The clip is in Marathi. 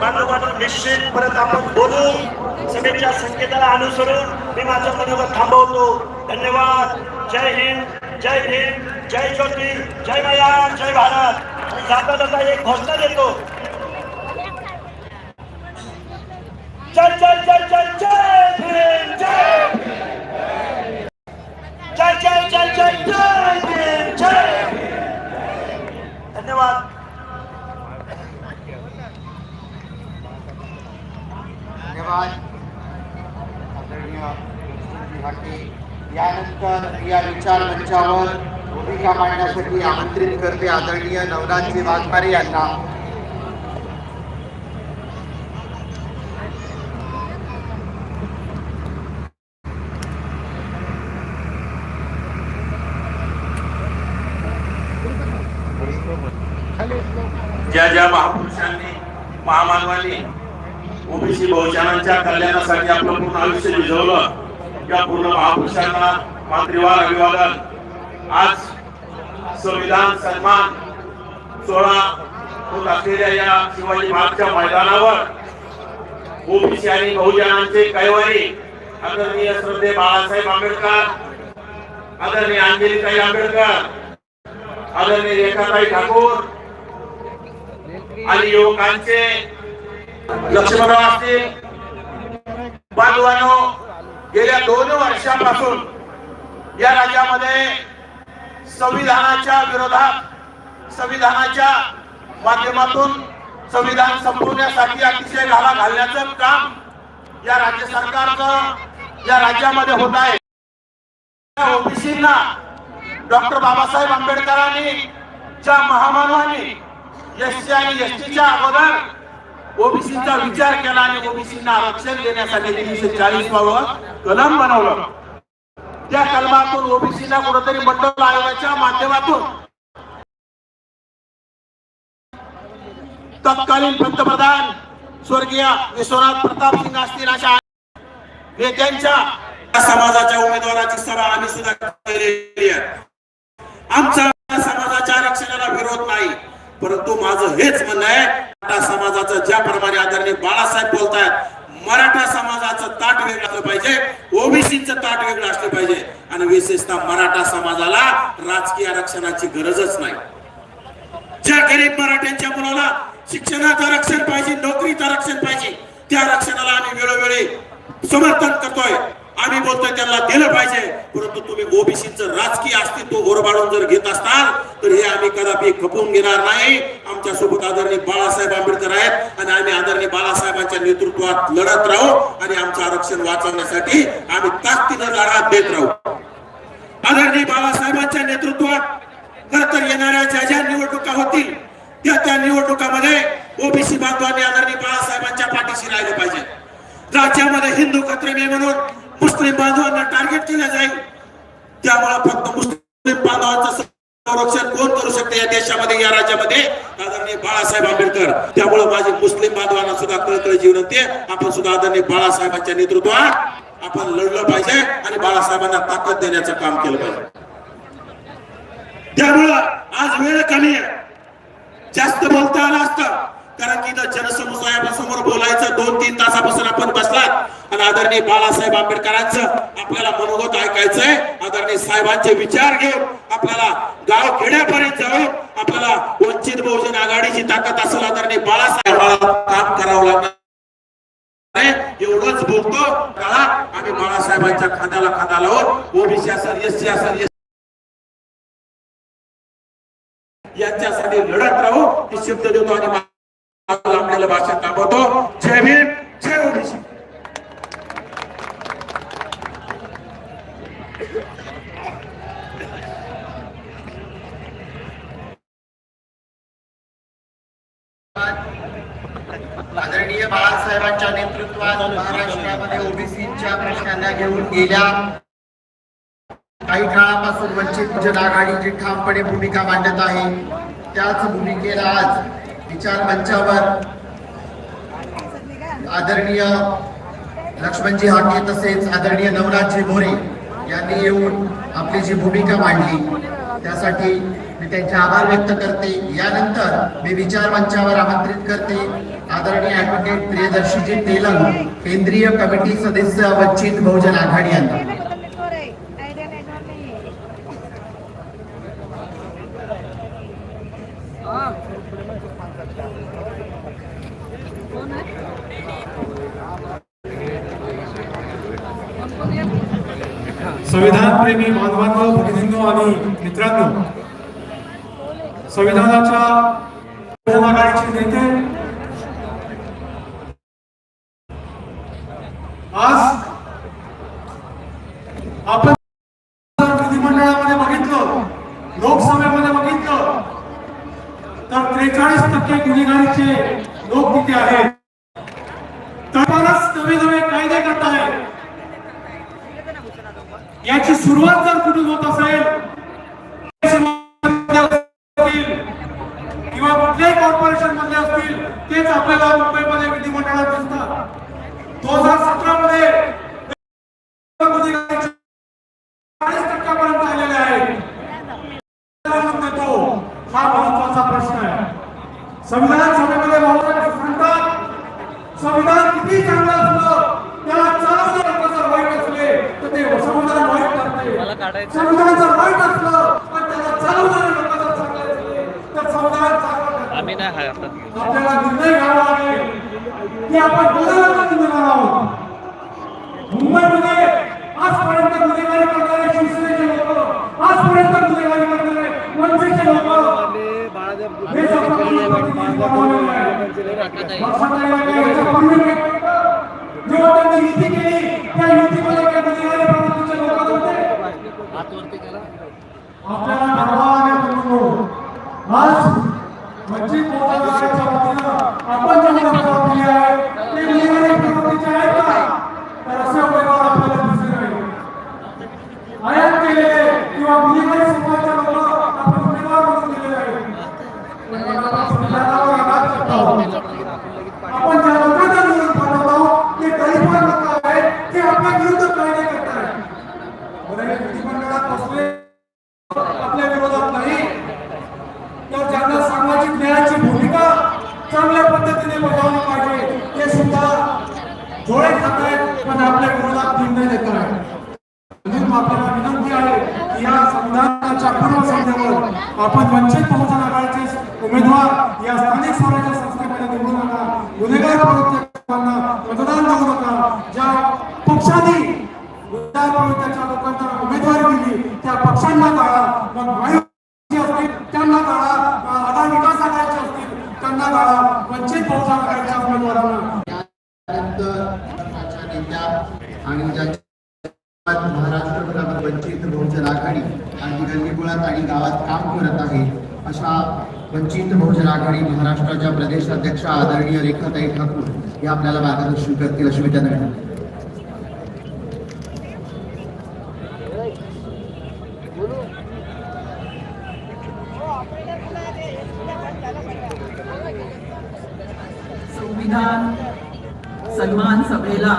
बांधवांनो निश्चित परत आपण बोलू. सभेच्या संकेताला अनुसरून मी माझं मनोगत थांबवतो. धन्यवाद. जय हिंद जय भीम जय ज्योती जय माया जय भारत. जाता जाता एक घोषणा देतो. जय जय जय जय जय भीम जय जय जय जय जय जय भीम जय धन्यवाद धन्यवाद. आदरणीय कृष्णजी यानंतर या विचार मंचावर भूमिका मांडण्यासाठी आमंत्रित करते आदरणीय नवनाथजी वाघमारे यांना. ज्या ज्या महापुरुषांनी महामानवांनी ओबीसी बहुजनांच्या कल्याणासाठी आपलं पूर्ण आयुष्य झिजवलं या पूर्ण महापुरुषांना मातृवार अभिवादन. आज संविधान सन्मान सोहळा होत असलेल्या या शिवाजी महाराजच्या मैदानावर ओबीसी आणि बहुजनांचे कैवारी आदरणीय श्रद्धे बाळासाहेब आंबेडकर आदरणीय अंजलीताई आंबेडकर आदरणीय रेखाताई ठाकूर आणि युवकांचे लक्ष्मणराव असतील बांधवानो गेल्या दोन वर्षापासून या राज्यामध्ये संविधानाच्या विरोधात संविधानाच्या माध्यमातून संविधान संपवण्यासाठी अतिशय घाला घालण्याचं काम या राज्य सरकारचं या राज्यामध्ये होत आहे. ओबीसींना डॉक्टर बाबासाहेब आंबेडकरांनी ज्या महामानवांनी एससी आणि एसटीच्या अगोदर ओबीसीचा विचार केला आणि ओबीसींना आरक्षण देण्यासाठी तीनशे चाळीस कलम बनवलं. त्या कलमातून ओबीसीला कुठेतरी मंडळ आयोगाच्या माध्यमातून तत्कालीन पंतप्रधान स्वर्गीय विश्वनाथ प्रताप सिंग असतील अशा नेत्यांच्या समाजाच्या उमेदवाराची सभा आम्ही सुद्धा केलेली आहे. आमचा समाजाच्या आरक्षणाला विरोध नाही परंतु माझं हेच म्हणणं आहे मराठा समाजाचं ज्याप्रमाणे आदरणीय बाळासाहेब बोलतायत मराठा समाजाचं ताट वेगळं असलं पाहिजे ओबीसीचं ताट वेगळं असलं पाहिजे. आणि विशेषतः मराठा समाजाला राजकीय आरक्षणाची गरजच नाही. ज्या गरीब मराठ्यांच्या मुलाला शिक्षणात आरक्षण पाहिजे नोकरीत आरक्षण पाहिजे त्या आरक्षणाला आम्ही वेळोवेळी समर्थन करतोय. आम्ही बोलतोय त्यांना दिलं पाहिजे. परंतु तुम्ही ओबीसीचं राजकीय अस्तित्व ओरबाडून जर घेत असाल तर हे आम्ही कदापि खपवून घेणार नाही. आमच्यासोबत आदरणीय बाळासाहेब आंबेडकर आहेत आणि आम्ही आदरणीय बाळासाहेबांच्या नेतृत्वात लढत राहू आणि आमचं आरक्षण वाचवण्यासाठी आम्ही ताकदीनं लढा देत राहू. आदरणीय बाळासाहेबांच्या नेतृत्वात खर तर येणाऱ्या ज्या ज्या निवडणुका होतील त्या त्या निवडणुकामध्ये ओबीसी बांधवांनी आदरणीय बाळासाहेबांच्या पाठीशी राहिले पाहिजे. राज्यामध्ये हिंदू खत्रेमे म्हणून मुस्लिम बांधवांना टार्गेट केलं जाईल. त्यामुळे फक्त मुस्लिम बांधवांचं संरक्षण कोण करू शकते या देशामध्ये या राज्यामध्ये? आदरणीय बाळासाहेब आंबेडकर. त्यामुळे माझी मुस्लिम बांधवांना सुद्धा कळकळीची विनंती आहे आपण सुद्धा आदरणीय बाळासाहेबांच्या नेतृत्वात आपण लढलं पाहिजे आणि बाळासाहेबांना ताकद देण्याचं काम केलं पाहिजे. त्यामुळं आज वेळ कमी आहे. जास्त बोलता आलं असतं. कारण की इथं जनसमुदायासमोर बोलायचं दोन तीन तासापासून आपण बसलात. आणि आदरणीय बाळासाहेब आंबेडकरांचं आपल्याला मनोगत ऐकायचंय. आदरणीय साहेबांचे विचार घेऊन आपल्याला गाव खेड्यापर्यंत जाऊन आपल्याला वंचित बहुजन आघाडीची ताकद असेल आदरणीय बाळासाहेब काम करावं लागणार. एवढंच बोलतो काळा आणि बाळासाहेबांच्या खांद्याला खांदा लावून ओबीसी असेल एससी असेल यांच्यासाठी लढत राहू ही शब्द देतो आणि माझं भाषण थांबवतो. जय भीम जय ओबीसी आदरणीय बाळासाहेबांच्या नेतृत्वात महाराष्ट्रामध्ये ओबीसीच्या प्रश्नांना घेऊन गेल्या. काही काळापासून वंचित जन आघाडीची ठामपणे भूमिका मांडत आहे त्याच भूमिकेला आज विचार मंचावर आदरणीय लक्ष्मणजी हाके तसेच आदरणीय नवनाथजी मोरे यांनी येऊन आपली जी भूमिका मांडली त्यासाठी मी त्यांचे आभार व्यक्त करते. यानंतर मी विचार मंचावर आमंत्रित करते. आदरणीय ऍडव्होकेट प्रियदर्शीजी तेलंग केंद्रीय कमिटी सदस्य वंचित बहुजन आघाडी यांना. संविधान प्रेमी बांधवांनो भगिनींनो आणि मित्रांनो संविधानाच्या नेते. आज आपण विधिमंडळामध्ये बघितलं लोकसभेमध्ये बघितलं तर त्रेचाळीस टक्के गुन्हेगारीचे लोक तिथे आहेत. तरच नवे नवे कायदे करताय याची सुरुवात जर कुठून होत असेल महत्त्वाचा प्रश्न आहे. संविधान सभेमध्ये भाऊसाहेब सांगतात संविधान किती चांगलं असलं त्याला चालवणं लोक जर वाईट असले तर ते संविधान वाईट करते. संविधान जर वाईट असलं पण त्याला चालवणारे लोक जर चांगले असले तर संविधान चांगलं. आम्ही नाही आपल्याला निर्णय घ्यावा लागेल. की आपण कोणाला निवडणार आहोत. मुंबईमध्ये आजपर्यंत गुन्हेगारी करणारे शिवसेनेचे लोक आजपर्यंत गुन्हेगारी करणारे वंचितचे लोक हे सगळं बनवलेलं आहे. लक्षात आलं का? याच्या पूर्वी काय होतं? जेव्हा त्यांनी युती केली त्या युतीमध्ये काय गुन्हेगारी प्रवृत्तीचे लोक होते आपल्याला ठरवावं लागेल बंधूंनो. आज वंचित बहुजन आघाडीच्या वतीनं आपण जे उमेदवार दिले आहेत ते गुन्हेगारी प्रवृत्तीचे आहेत का तर असे उमेदवार आपल्याला दिसले नाही आयात केलेले किंवा गुन्हेगारी समाजाचे लोक आपण उमेदवार म्हणून दिलेले आहेत पण आपण संविधानावर आघात करत आहोत. आपण ज्या लोकांना निवडून पाठवत आहोत ते गरीब लोक आहेत ते आपल्या विरुद्ध कायदे करत आहेत बरं हे विधिमंडळात बसले आपल्या विरोधात नाही तर ज्यांना सामाजिक न्यायाची भूमिका चांगल्या पद्धतीने बजावली पाहिजे ते सुद्धा डोळे खात आहेत पण आपल्या विरोधात निर्णय देत आहेत म्हणून आपल्याला विनंती आहे की या संविधानाच्या पूर्व आपण वंचित बहुजन आघाडीचे उमेदवार या स्थानिक स्वराज्य संस्थेमध्ये निवडू नका गुन्हेगार प्रवृत्तीकांना मतदान देऊ नका. ज्या पक्षांनी गुन्हेगार प्रवृत्तीच्या लोकांना उमेदवारी दिली त्या पक्षांना काढा मग महायुती असतील त्यांना काढा आता विकास आघाडीचे असतील त्यांना काढा वंचित बहुजन आघाडीच्या उमेदवारांना. आणि ज्यांच्या महाराष्ट्रभरात वंचित बहुजन आघाडी आणि गल्लीमुळात आणि गावात काम करत आहे अशा वंचित बहुजन आघाडी महाराष्ट्राच्या प्रदेश अध्यक्ष आदरणीय रेखाताई ठाकूर हे आपल्याला मार्गदर्शन करतील अशी मी त्यांना संविधान सन्मान सभेला